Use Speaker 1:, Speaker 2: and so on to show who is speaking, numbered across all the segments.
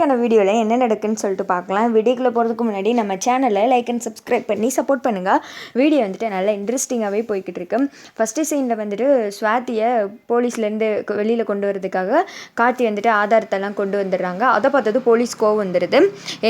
Speaker 1: இன்றைக்கான வீடியோவில் என்ன நடக்குன்னு சொல்லிட்டு பார்க்கலாம். வீடியோக்குள்ளே போகிறதுக்கு முன்னாடி நம்ம சேனலை லைக் அண்ட் சப்ஸ்கிரைப் பண்ணி சப்போர்ட் பண்ணுங்கள் வீடியோ வந்துட்டு நல்லா இன்ட்ரெஸ்டிங்காகவே போய்கிட்டு இருக்கு. ஃபஸ்ட்டு சீனில் வந்துட்டு ஸ்வாதியை போலீஸ்லேருந்து வெளியில் கொண்டு வரதுக்காக கார்த்தி வந்துட்டு ஆதாரத்தெல்லாம் கொண்டு வந்துடுறாங்க. அதை பார்த்தது போலீஸ் கோவம் வந்துடுது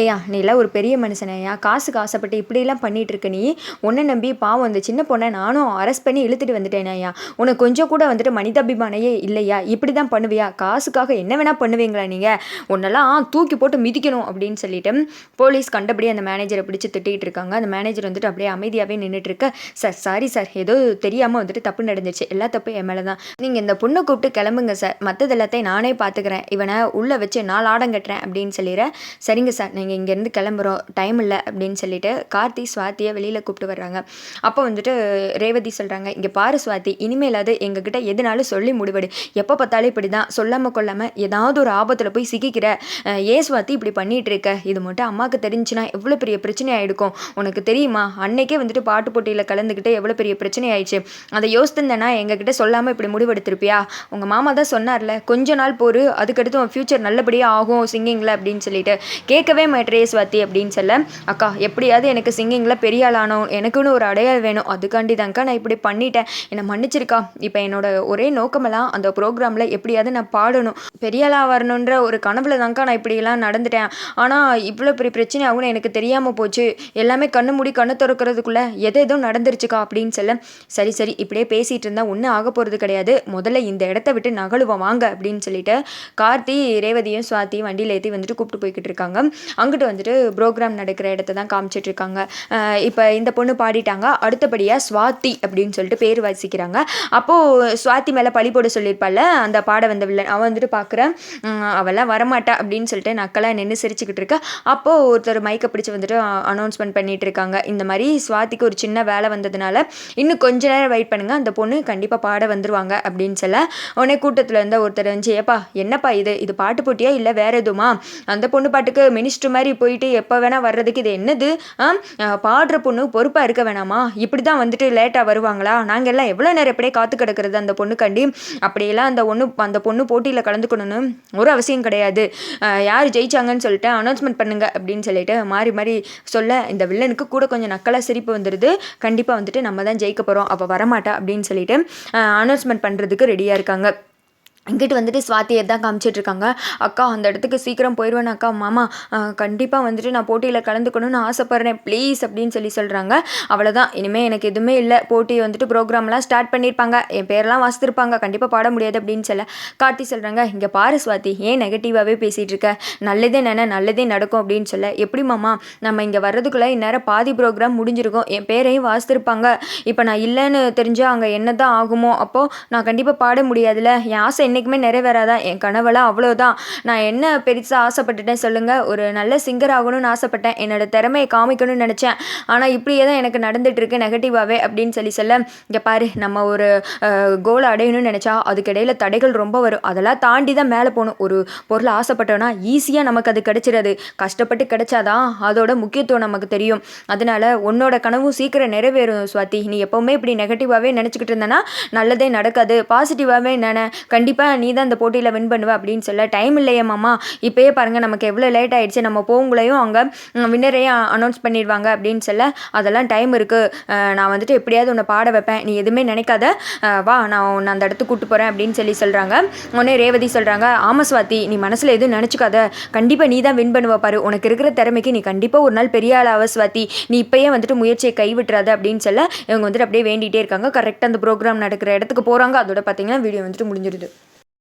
Speaker 1: ஏயா நீ எல்லாம் ஒரு பெரிய மனுஷனையா காசுக்கு ஆசைப்பட்டு இப்படிலாம் பண்ணிகிட்ருக்க நீ. ஒன்றை நம்பி பாவம் அந்த சின்ன பொண்ணை நானும் அரெஸ்ட் பண்ணி இழுத்துட்டு வந்துட்டேனாயா உனக்கு கொஞ்சம் கூட வந்துட்டு மனிதாபிமானையே இல்லையா? இப்படி தான் பண்ணுவியா? காசுக்காக என்ன வேணால் பண்ணுவீங்களா நீங்கள் உன்னெல்லாம் தூக்கி போட்டு மிதிக்கணும் அப்படின்னு சொல்லிட்டு போலீஸ் கண்டபடி அந்த மேனேஜரை பிடிச்சி திட்டிகிட்டு இருக்காங்க. அந்த மேனேஜர் வந்துட்டு அப்படியே அமைதியாகவே நின்றுட்டு இருக்க. சார் சாரி சார் ஏதோ தெரியாமல் வந்துட்டு தப்பு நடந்துச்சு. எல்லா தப்பும் என் மேலே தான். நீங்கள் இந்த பொண்ணை கூப்பிட்டு கிளம்புங்க சார் மற்றது எல்லாத்தையும் நானே பார்த்துக்கிறேன் இவனை உள்ளே வச்சு நான் ஆடம் கட்டுறேன் அப்படின்னு சொல்லிடுறேன் சரிங்க சார் நீங்கள் இங்கேருந்து கிளம்புறோம். டைம் இல்லை அப்படின்னு சொல்லிட்டு கார்த்தி சுவாத்தியை வெளியில் கூப்பிட்டு வர்றாங்க. அப்போ வந்துட்டு ரேவதி சொல்கிறாங்க இங்கே பாரு சுவாதி இனிமேலாவது எங்ககிட்ட எதுனாலும் சொல்லி முடிவெடு. எப்போ பார்த்தாலும் இப்படி தான் சொல்லாமல் கொள்ளாமல் ஏதாவது ஒரு ஆபத்தில் போய் சிக்கிக்கிற. ஏன் சுவாத்தி இப்படி பண்ணிகிட்டு இருக்க இது மட்டும் அம்மாவுக்கு தெரிஞ்சுன்னா எவ்வளோ பெரிய பிரச்சனை ஆகிடுக்கும் உனக்கு தெரியுமா? அன்னைக்கே வந்துட்டு பாட்டு போட்டியில் கலந்துக்கிட்டு எவ்வளோ பெரிய பிரச்சனை ஆயிடுச்சு. அதை யோசித்திருந்தேன்னா எங்ககிட்ட சொல்லாமல் இப்படி முடிவெடுத்திருப்பியா? உங்கள் மாமா தான் சொன்னார்ல கொஞ்ச நாள் போரு அதுக்கடுத்து உன் ஃப்யூச்சர் நல்லபடியாக ஆகும் சிங்கிங்கில் அப்படின்னு சொல்லிட்டு. கேட்கவே மாட்டேன் ஏசுவாத்தி அப்படின்னு சொல்ல அக்கா எப்படியாவது எனக்கு சிங்கிங்கில் பெரிய ஆளானோ எனக்குன்னு ஒரு அடையாளம் வேணும். அதுக்காண்டி தான்க்கா நான் இப்படி பண்ணிட்டேன். என்னை மன்னிச்சிருக்கா. இப்போ என்னோட ஒரே நோக்கமெல்லாம் அந்த ப்ரோக்ராமில் எப்படியாவது நான் பாடணும். பெரிய ஆளாக வரணுன்ற ஒரு கனவுல தான்க்கா நான் இப்படி இப்படியெல்லாம் நடந்துட்டேன். ஆனால் இவ்வளோ பெரிய பிரச்சனை ஆகும்னு எனக்கு தெரியாமல் போச்சு. எல்லாமே கண்ணு மூடி கண்ணு திறக்கிறதுக்குள்ளே எதை எதுவும் நடந்துருச்சுக்கா அப்படின்னு சொல்ல சரி சரி இப்படியே பேசிகிட்டு இருந்தால் ஒன்றும் ஆக போகிறது கிடையாது. முதல்ல இந்த இடத்த விட்டு நகழுவோம் வாங்க அப்படின்னு சொல்லிட்டு கார்த்தி ரேவதியும் சுவாத்தியும் வண்டியில் ஏற்றி வந்துட்டு கூப்பிட்டு போய்கிட்டு இருக்காங்க. அங்கிட்டு வந்துட்டு ப்ரோக்ராம் நடக்கிற இடத்த தான் காமிச்சிட்டு இருக்காங்க. இப்போ இந்த பொண்ணு பாடிட்டாங்க. அடுத்தபடியாக சுவாத்தி அப்படின்னு சொல்லிட்டு பேர் வாசிக்கிறாங்க. அப்போது சுவாத்தி மேலே பழி போட சொல்லியிருப்பாள் அந்த பாட வந்த வில்லன் அவன் வந்துட்டு பார்க்குறேன் அவெல்லாம் வரமாட்டா அப்படின்னு சொல்லிட்டு நான் நக்கலாக நின்று சிரிச்சுக்கிட்டு இருக்கா. அப்போது ஒருத்தர் மைக்கை பிடிச்சி வந்துட்டு அனௌன்ஸ்மெண்ட் பண்ணிகிட்டு இருக்காங்க. இந்த மாதிரி சுவாதிக்கு ஒரு சின்ன வேலை வந்ததுனால இன்னும் கொஞ்ச நேரம் வெயிட் பண்ணுங்கள் அந்த பொண்ணு கண்டிப்பாக பாட வந்துருவாங்க அப்படின்னு சொல்ல உடனே கூட்டத்தில் இருந்த ஒருத்தர் வந்து ஏப்பா என்னப்பா இது? இது பாட்டு போட்டியா? இல்லை வேற எதுவுமா? அந்த பொண்ணு பாட்டுக்கு மினிஸ்டர் மாதிரி போயிட்டு எப்போ வேணால் வர்றதுக்கு இது என்னது? பாடுற பொண்ணு பொறுப்பாக இருக்க வேணாமா? இப்படி தான் வந்துட்டு லேட்டாக வருவாங்களா? நாங்கள் எல்லாம் எவ்வளோ நேரம் எப்படியே காத்து கிடக்கிறது அந்த பொண்ணுக்காண்டி? அப்படியெல்லாம் அந்த ஒன்று அந்த பொண்ணு போட்டியில் கலந்துக்கணும்னு ஒரு அவசியம் கிடையாது. யார் ஜெயிச்சாங்கன்னு சொல்லிட்டு அனௌன்ஸ்மெண்ட் பண்ணுங்க அப்படின்னு சொல்லிட்டு மாறி மாறி சொல்ல இந்த வில்லனுக்கு கூட கொஞ்சம் நக்கலாக சிரிப்பு வந்துடுது கண்டிப்பாக வந்துட்டு நம்ம தான் ஜெயிக்க போகிறோம் அப்போ வரமாட்டா அப்படின்னு சொல்லிட்டு அனௌன்ஸ்மெண்ட் பண்ணுறதுக்கு ரெடியாக இருக்காங்க. இங்கிட்டு வந்துட்டு சுவாத்தியை தான் காமிச்சிட்ருக்காங்க. அக்கா அந்த இடத்துக்கு சீக்கிரம் போயிடுவேன் அக்கா மாமா கண்டிப்பாக வந்துட்டு நான் போட்டியில் கலந்துக்கணும்னு ஆசைப்பட்றேன். ப்ளீஸ் அப்படின்னு சொல்லி சொல்கிறாங்க அவ்வளோதான் இனிமேல் எனக்கு எதுவுமே இல்லை. போட்டி வந்துட்டு ப்ரோக்ராம்லாம் ஸ்டார்ட் பண்ணியிருப்பாங்க. என் பேரெல்லாம் வாசித்திருப்பாங்க. கண்டிப்பாக பாட முடியாது அப்படின்னு சொல்ல. கார்த்தி சொல்கிறாங்க இங்கே பாரு சுவாத்தி ஏன் நெகட்டிவாகவே பேசிகிட்டு இருக்க? நல்லதே நினை நல்லதே நடக்கும் அப்படின்னு சொல்ல. எப்படி மாமா? நம்ம இங்கே வர்றதுக்குள்ளே இந்நேரம் பாதி ப்ரோக்ராம் முடிஞ்சிருக்கும். என் பேரையும் வாசித்திருப்பாங்க. இப்போ நான் இல்லைன்னு தெரிஞ்சால் அங்கே என்ன தான் ஆகுமோ அப்போது நான் கண்டிப்பாக பாட முடியாதுல்ல என் ஆசை என்ன என்றைக்குமே நிறைவேறாதான் என் கனவெல்லாம் அவ்வளோதான் நான் என்ன பெருசாக ஆசைப்பட்டுட்டேன் சொல்லுங்கள் ஒரு நல்ல சிங்கர் ஆகணும்னு ஆசைப்பட்டேன். என்னோடய திறமையை காமிக்கணும்னு நினச்சேன். ஆனால் இப்படியே தான் எனக்கு நடந்துகிட்ருக்கு நெகட்டிவாகவே அப்படின்னு சொல்லி சொல்ல இங்கே பாரு நம்ம ஒரு கோலை அடையணும்னு நினச்சா அதுக்கிடையில் தடைகள் ரொம்ப வரும். அதெல்லாம் தாண்டி தான் மேலே போகணும். ஒரு பொருள் ஆசைப்பட்டோன்னா ஈஸியாக நமக்கு அது கிடைச்சிடாது கஷ்டப்பட்டு கிடைச்சாதான் அதோட முக்கியத்துவம் நமக்கு தெரியும். அதனால் உன்னோட கனவும் சீக்கிரம் நிறைவேறும் சுவாதி. நீ எப்போவுமே இப்படி நெகட்டிவாகவே நினச்சிக்கிட்டு இருந்தேன்னா நல்லதே நடக்காது. பாசிட்டிவாகவே நினை கண்டிப்பாக நீ தான் இந்த போட்டியில் வின் பண்ணுவ அப்படின்னு சொல்ல டைம் இல்லையே மாமா. இப்போயே பாருங்கள் நமக்கு எவ்வளோ லேட் ஆகிடுச்சு நம்ம போகுங்களையும் அங்கே வின்னரையும் அனௌன்ஸ் பண்ணிடுவாங்க அப்படின்னு சொல்ல அதெல்லாம் டைம் இருக்குது நான் வந்துட்டு எப்படியாவது உன்னை பாட வைப்பேன். நீ எதுவுமே நினைக்காத. வா நான் உன்னை அந்த இடத்துக்கு கூப்பிட்டு போகிறேன் அப்படின்னு சொல்லி சொல்கிறாங்க உடனே ரேவதி சொல்கிறாங்க ஆமா சுவாதி நீ மனசில் எதுவும் நினச்சிக்காத. கண்டிப்பாக நீ தான் வின் பண்ணுவ பாரு. உனக்கு இருக்கிற திறமைக்கு நீ கண்டிப்பாக ஒரு நாள் பெரிய ஆளாவ சுவாதி. நீ இப்போயே வந்துட்டு முயற்சியை கைவிட்டுறாத அப்படின்னு சொல்ல இவங்க வந்துட்டு அப்படியே வேண்டிகிட்டே இருக்காங்க. கரெக்டாக அந்த ப்ரோக்ராம் நடக்கிற இடத்துக்கு போகிறாங்க அதோட பார்த்தீங்கன்னா வீடியோ வந்துட்டு முடிஞ்சிருது.